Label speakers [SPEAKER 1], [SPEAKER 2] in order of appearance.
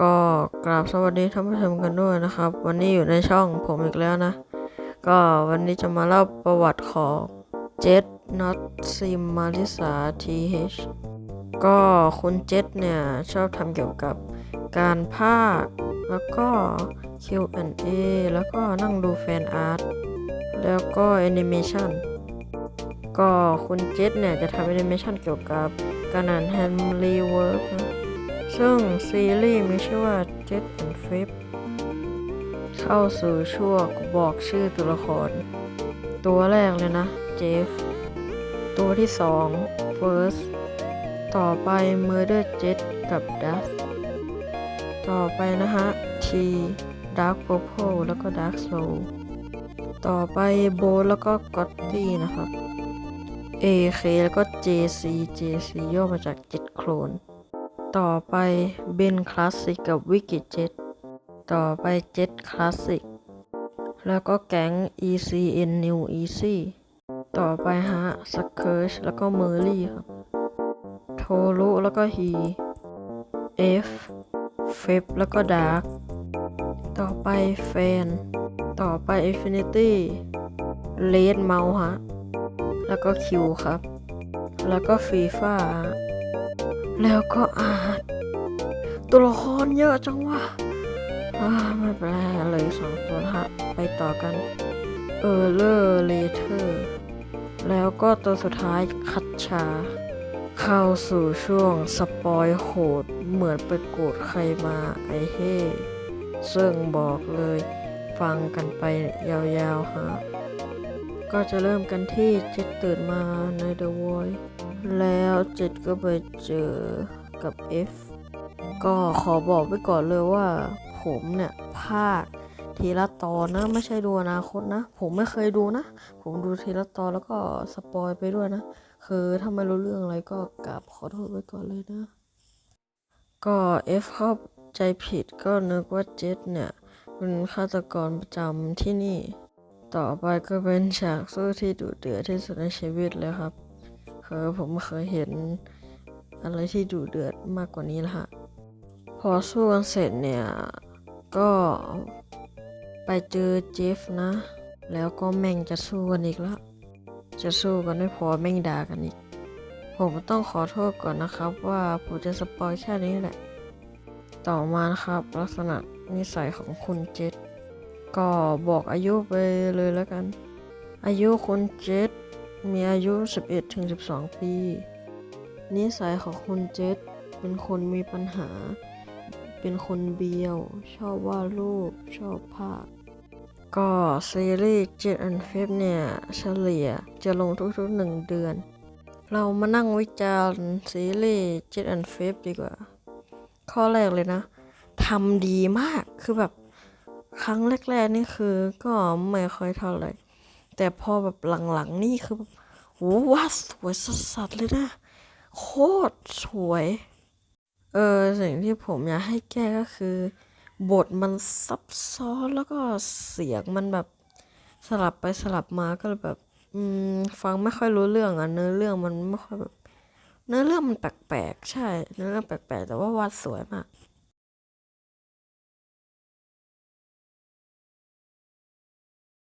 [SPEAKER 1] ก็กราบสวัสดีท่านผู้ชมกันด้วยนะครับ วันนี้อยู่ในช่องผมอีกแล้วนะ ก็วันนี้จะมาเล่าประวัติของเจ t น็อตซิมมาริสาทีเฮก็คุณเจ t เนี่ย ชอบทำเกี่ยวกับการภาคแล้วก็ Q&A แล้วก็นั่งดูแฟนอาร์ตแล้วก็แอนิเมชันก็คุณเจ t เนี่ย จะทำแอนิเมชันเกี่ยวกับการอ่านแฮมลีเวิร์กนะ ซึ่งซีรีส์มีชื่อว่า Jet and Flip เข้าสู่ช่วงบอกชื่อตัวละคร ตัวแรกเลยนะเจฟ ตัวที่สอง First ต่อไป Murder Jet กับ Dust ต่อไปนะฮะ T Dark Purple แล้วก็ Dark Soul ต่อไปโบแล้วก็ g o t t y นะครับ AK แล้วก็ JC JC ย่อมาจาก Jet Clone ต่อไปเบนคลาสสิกกับวิกิเจ็ตต่อไปเจ็ตคลาสสิกแล้วก็แก๊ง ECN New Easy ต่อไปฮะสเคิร์ชแล้วก็เมอร์รี่ครับโทรุแล้วก็ฮี F เฟบแล้วก็ดาร์กต่อไปแฟน ต่อไป Infinity เลดเมาฮะ แล้วก็คิวครับ แล้วก็ฟีฟ่า แล้วก็อาร์ตตัวละครเยอะจังวะอ่าไม่เป็นไรเลยสองตัวละฮะไปต่อกันเออร์เลอร์เลเทอร์แล้วก็ตัวสุดท้ายคัตชา เข้าสู่ช่วงสปอยโหด เหมือนไปโกรธใครมาไอเฮ้ซึ่งบอกเลยฟังกันไปยาวๆฮะก็จะเริ่มกันที่เจ็ดตื่นมาใน The Voice แล้ว ล้วเจ็ดก็ไปเจอกับ F ก็ขอบอกไว้ก่อนเลยว่า ผมเนี่ยภาคทีละตอนนะ ไม่ใช่ดูอนาคตนะ ผมไม่เคยดูนะ ผมดูทีละตอนแล้วก็สปอยไปด้วยนะ คือถ้าไม่รู้เรื่องอะไรก็กราบขอโทษไว้ก่อนเลยนะ ก็ F เข้าใจผิดก็นึกว่าเจ็ดเนี่ยเป็นฆาตกรประจำที่นี่ ต่อไปก็เป็นฉากสู้ที่ดุเดือดที่สุดในชีวิตเลยครับ คือผมเคยเห็นอะไรที่ดุเดือดมากกว่านี้แล้วฮะ พอสู้กันเสร็จเนี่ย ก็ไปเจอเจฟนะ แล้วก็แม่งจะสู้กันอีกแล้วจะสู้กันไม่พอแม่งด่ากันอีก ผมต้องขอโทษก่อนนะครับ ว่าผมจะสปอยแค่นี้แหละ ต่อมานะครับ ลักษณะนิสัยของคุณเจษก็บอกอายุไปเลยแล้วกัน อายุคุณเจษ มีอายุ 11-12 ปี นิสัยของคุณเจษเป็นคนมีปัญหา เป็นคนเบียว ชอบวาดรูป ชอบภาพ ก็ซีรีส์7 and f i f เนี่ย เฉลี่ยจะลงทุกๆ1เดือน เรามานั่งวิจารณ์ซีรีส์7 and f i f ดีกว่า ข้อแรกเลยนะทำดีมากคือแบบครั้งแรก ๆ นี่คือก็ไม่ค่อยเท่าไหร่ แต่พอแบบหลังๆนี่คือแบบโหวาดสวยสัสๆเลยนะ โคตรสวย เออสิ่งที่ผมอยากให้แก้ก็คือ บทมันซับซ้อนแล้วก็เสียงมันแบบสลับไปสลับมาก็เลยแบบอืมฟังไม่ค่อยรู้เรื่องอะเนื้อเรื่องมันไม่ค่อยแบบ เนื้อเรื่องมันแปลกๆใช่ เนื้อเรื่องแปลกๆแต่ว่าวาดสวยมาก